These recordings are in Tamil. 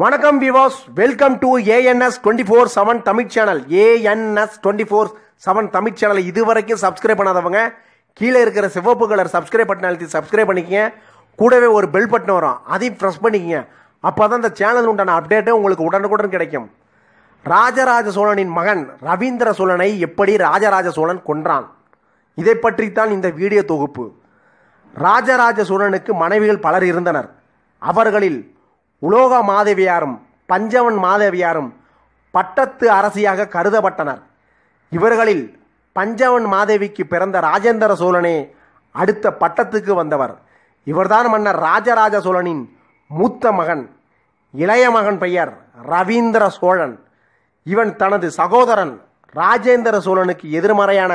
வணக்கம் viewers welcome to ANS twenty four seven Tamil channel ANS twenty four seven Tamil channel இதுவரைக்கும் சப்ஸ்கிரைப் பண்ணாதவங்க கீழே இருக்கிற சிவப்பு கலர் சப்ஸ்கிரைப் பட்டன் அழுத்தி சப்ஸ்கிரைப் பண்ணிக்கங்க. கூடவே ஒரு பெல் பட்டன் வரும். அதையும் ப்ரெஸ் பண்ணிக்கங்க. அப்போ தான் இந்த சேனல் உண்டான அப்டேட்டும் உங்களுக்கு உடனுக்குடன் கிடைக்கும். ராஜராஜ சோழனின் மகன் ரவீந்திர சோழனை எப்படி ராஜராஜ சோழன் கொன்றான்? இதை பற்றித்தான் இந்த வீடியோ தொகுப்பு. ராஜராஜ சோழனுக்கு மனைவிகள் பலர் இருந்தனர். அவர்களில் உலோக மாதவியாரும் பஞ்சவன் மாதவியாரும் பட்டத்து அரசியாக கருதப்பட்டனர். இவர்களில் பஞ்சவன் மாதேவிக்கு பிறந்த ராஜேந்திர சோழனே அடுத்த பட்டத்துக்கு வந்தவர். இவர்தான் மன்னர் ராஜராஜ சோழனின் மூத்த மகன். இளைய மகன் பெயர் ரவீந்திர சோழன். இவன் தனது சகோதரன் ராஜேந்திர சோழனுக்கு எதிர்மறையான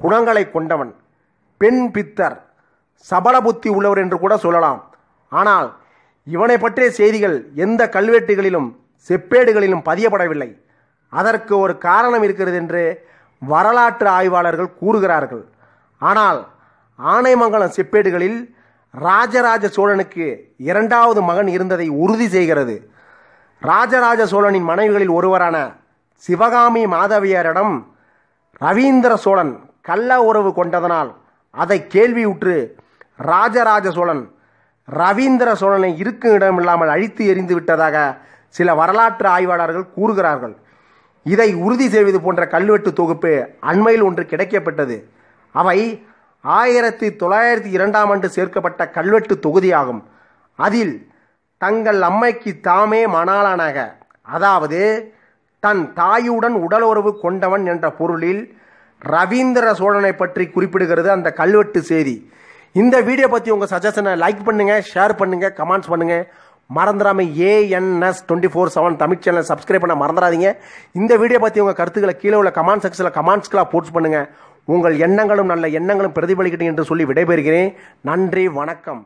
குணங்களை கொண்டவன். பெண் பித்தர் சபல புத்தி உள்ளவர் என்று கூட சொல்லலாம். ஆனால் இவனை பற்றிய செய்திகள் எந்த கல்வெட்டுகளிலும் செப்பேடுகளிலும் பதியப்படவில்லை. அதற்கு ஒரு காரணம் இருக்கிறது என்று வரலாற்று ஆய்வாளர்கள் கூறுகிறார்கள். ஆனால் ஆனைமங்கலம் செப்பேடுகளில் ராஜராஜ சோழனுக்கு இரண்டாவது மகன் இருந்ததை உறுதி செய்கிறது. ராஜராஜ சோழனின் மனைவிகளில் ஒருவரான சிவகாமி மாதவியரிடம் ரவீந்திர சோழன் கள்ள உறவு கொண்டதனால் அதை கேள்வியுற்று ராஜராஜ சோழன் ரவீந்திர சோழனை இருக்கும் இடமில்லாமல் அழித்து எறிந்து விட்டதாக சில வரலாற்று ஆய்வாளர்கள் கூறுகிறார்கள். இதை உறுதி செய்வது போன்ற கல்வெட்டு தொகுப்பு அண்மையில் ஒன்று கிடைக்கப்பட்டது. அவை ஆயிரத்தி தொள்ளாயிரத்தி இரண்டாம் ஆண்டு சேர்க்கப்பட்ட கல்வெட்டு தொகுதியாகும். அதில் தங்கள் அம்மைக்கு தாமே மணாளனாக அதாவது தன் தாயுடன் உடலுறவு கொண்டவன் என்ற பொருளில் ரவீந்திர சோழனை பற்றி குறிப்பிடுகிறது அந்த கல்வெட்டு செய்தி. இந்த வீடியோ பற்றி உங்கள் சஜஷனை லைக் பண்ணுங்கள் ஷேர் பண்ணுங்கள் கமெண்ட்ஸ் பண்ணுங்கள் மறந்துடாமல் ANS twenty four seven Tamil channel subscribe பண்ண மறந்துடாதீங்க. இந்த வீடியோ பற்றி உங்கள் கருத்துக்களை கீழே உள்ள கமெண்ட் செக்ஷனில் கமெண்ட்ஸ்களாக போஸ்ட் பண்ணுங்கள் உங்கள் எண்ணங்களும் நல்ல எண்ணங்களும் பிரதிபலிக்கட்டும் என்று சொல்லி விடைபெறுகிறேன். நன்றி வணக்கம்.